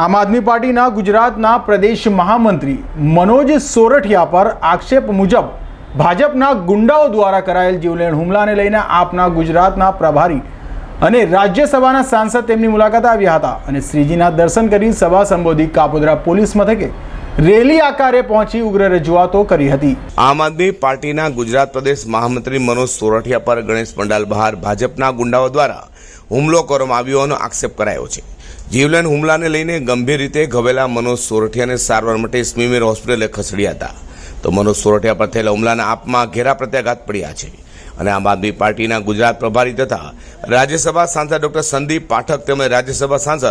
આમ આદમી પાર્ટીના ગુજરાતના પ્રદેશ મહામંત્રી મનોજ સોરઠિયા પર આક્ષેપ મુજબ ભાજપના ગુંડાઓ દ્વારા કરાયેલ જીવલેણ હુમલાને લઈને આપના ગુજરાતના પ્રભારી અને રાજ્યસભાના સાંસદ તેમની મુલાકાત આવ્યા હતા અને શ્રીજીના દર્શન કરી સભા સંબોધી કાપોદ્રા પોલીસ મથકે રેલી આકારે પહોંચી ઉગ્ર રજૂઆતો કરી હતી. આમ આદમી પાર્ટીના ગુજરાત પ્રદેશ મહામંત્રી મનોજ સોરઠિયા પર ગણેશ પંડાલ બહાર ભાજપના ગુંડાઓ દ્વારા હુમલો કરવામાં આવ્યો હોવાનો આક્ષેપ કરાયો છે. જીવલેણ હુમલાને લઈને ગંભીર રીતે ઘવેલા મનોજ સોરઠિયાને સારવાર માટે સ્મીમેર હોસ્પિટલે ખસેડ્યા હતા. તો મનોજ સોરઠિયા પર થયેલા હુમલાના આપમાં ઘેરા પ્રત્યાઘાત પડ્યા છે. અને આમ આદમી પાર્ટીના ગુજરાત પ્રભારી તથા રાજ્યસભા સાંસદ ડોક્ટર સંદીપ પાઠક તેમજ રાજ્યસભા સાંસદ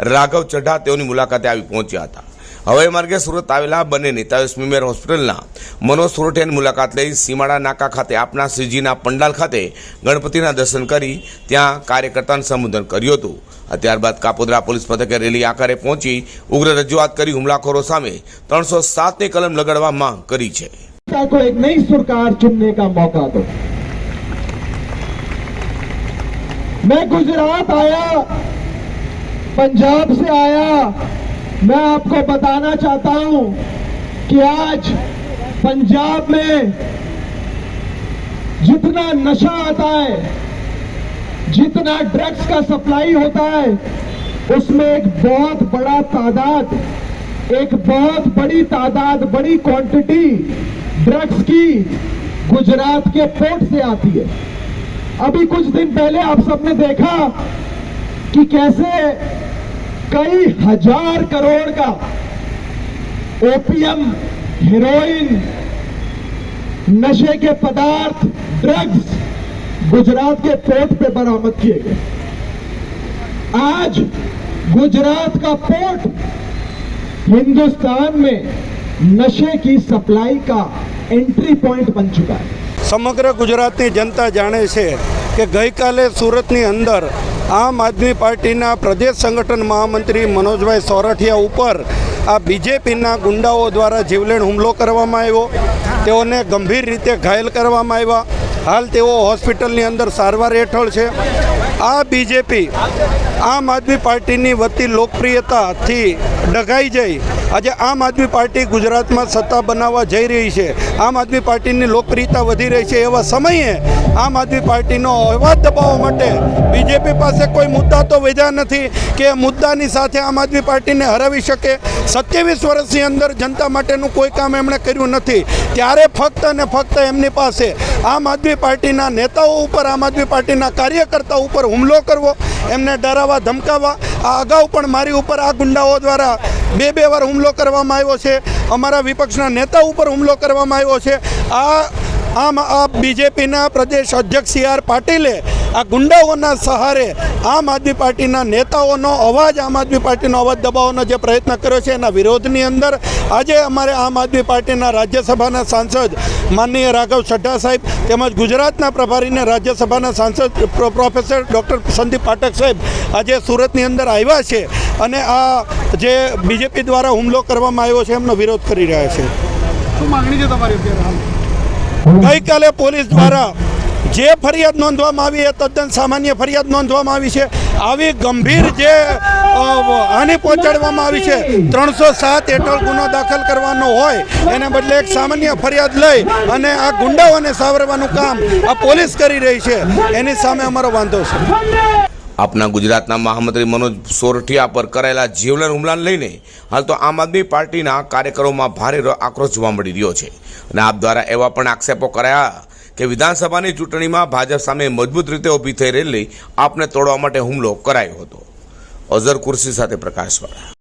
રાઘવ ચઢા તેઓની મુલાકાતે આવી પહોંચ્યા હતા. હવાઈ માર્ગે સુરત આવેલા બંને નેતાઓએ સ્મીમેર હોસ્પિટલના મનોજ સોરઠિયાની મુલાકાત લઈ સીમાડા નાકા ખાતે આપના શ્રીજીના પંડાલ ખાતે ગણપતિના દર્શન કરી ત્યાં કાર્યકર્તાને સંબોધન કર્યું હતું અને ત્યારબાદ કાપોદ્રા પોલીસ મથકે રેલી આકારે પહોંચી ઉગ્ર રજૂઆત કરી હુમલાખોરો સામે ત્રણસો સાતની કલમ લગાડવા માંગ કરી છે सरकार को एक नई सरकार चुनने का मौका दो मैं गुजरात आया पंजाब से आया मैं आपको बताना चाहता हूँ कि आज पंजाब में जितना नशा आता है, जितना ड्रग्स का सप्लाई होता है, उसमें एक बहुत बड़ा तादाद, एक बहुत बड़ी तादाद, बड़ी क्वांटिटी ड्रग्स की गुजरात के पोर्ट से आती है। अभी कुछ दिन पहले आप सबने देखा कि कैसे कई हजार करोड़ का ओपीएम हेरोइन नशे के पदार्थ ड्रग्स गुजरात के पोर्ट पे बरामद किए गए आज गुजरात का पोर्ट हिंदुस्तान में नशे की सप्लाई का एंट्री पॉइंट बन चुका है સમગ્ર ગુજરાતની જનતા જાણે છે કે ગઈકાલે સુરતની અંદર આમ આદમી પાર્ટીના પ્રદેશ સંગઠન મહામંત્રી મનોજભાઈ સોરઠિયા ઉપર આ બીજેપીના ગુંડાઓ દ્વારા જીવલેણ હુમલો કરવામાં આવ્યો. તેઓને ગંભીર રીતે ઘાયલ કરવામાં આવ્યા. હાલ તેઓ હોસ્પિટલની અંદર સારવાર હેઠળ છે. આ બીજેપી આમ આદમી પાર્ટીની વધતી લોકપ્રિયતાથી ડઘાઈ જઈ. આજે આમ આદમી પાર્ટી ગુજરાતમાં સત્તા બનાવવા જઈ રહી છે. આમ આદમી પાર્ટીની લોકપ્રિયતા વધી રહી છે. એવા સમયે આમ આદમી પાર્ટીનો અવાજ દબાવવા માટે બીજેપી પાસે કોઈ મુદ્દા તો વેજા નથી કે મુદ્દાની સાથે આમ આદમી પાર્ટીને હરાવી શકે. સત્યાવીસ વર્ષની અંદર જનતા માટેનું કોઈ કામ એમણે કર્યું નથી. ત્યારે ફક્ત અને ફક્ત એમની પાસે આમ આદમી પાર્ટીના નેતાઓ ઉપર, આમ આદમી પાર્ટીના કાર્યકર્તાઓ ઉપર હુમલો કરવો, એમને ડરાવવા, ધમકાવવા, આ અગાઉ પણ મારી ઉપર આ ગુંડાઓ દ્વારા બે બે વાર હુમલો કરવામાં આવ્યો છે. અમારા વિપક્ષના નેતા ઉપર હુમલો કરવામાં આવ્યો છે. આ આમ આ બીજેપીના પ્રદેશ અધ્યક્ષ સી આર પાટીલે આ ગુંડાઓના સહારે આમ આદમી પાર્ટીના નેતાઓનો અવાજ આમ આદમી પાર્ટીનો અવાજ દબાવવાનો જે પ્રયત્ન કર્યો છે એના વિરોધની અંદર આજે અમારે આમ આદમી પાર્ટીના રાજ્યસભાના સાંસદ માનનીય રાઘવ ચઢ્ઢા સાહેબ તેમજ ગુજરાતના પ્રભારીને રાજ્યસભાના સાંસદ pro- professor doctor Sandeep Pathak saheb આજે સુરતની અંદર આવ્યા છે અને આ જે બીજેપી દ્વારા હુમલો કરવામાં આવ્યો છે એમનો વિરોધ કરી રહ્યા છે. શું તમારી ગઈકાલે પોલીસ દ્વારા જે ફરિયાદ નોંધવામાં આવી એ તદ્દન સામાન્ય ફરિયાદ નોંધવામાં આવી છે. આવી ગંભીર જે હાની પહોંચાડવામાં આવી છે, ત્રણસો સાત હેઠળ ગુનો દાખલ કરવાનો હોય, એને બદલે એક સામાન્ય ફરિયાદ લઈ અને આ ગુંડાઓને સાવરવાનું કામ આ પોલીસ કરી રહી છે, એની સામે અમારો વાંધો છે. આપના ગુજરાતના મહામંત્રી મનોજ સોરઠિયા પર કરાયેલા જીવલેણ હુમલાને લઈને હાલ તો આમ આદમી પાર્ટીના કાર્યકરોમાં ભારે આક્રોશ જોવા મળી રહ્યો છે. અને આપ દ્વારા એવા પણ આક્ષેપો કરાયા કે વિધાનસભાની ચૂંટણીમાં ભાજપ સામે મજબૂત રીતે ઊભી થઈ રહેલી આપને તોડવા માટે હુમલો કરાયો હતો. અઝર કુર્સી સાથે પ્રકાશવાળા.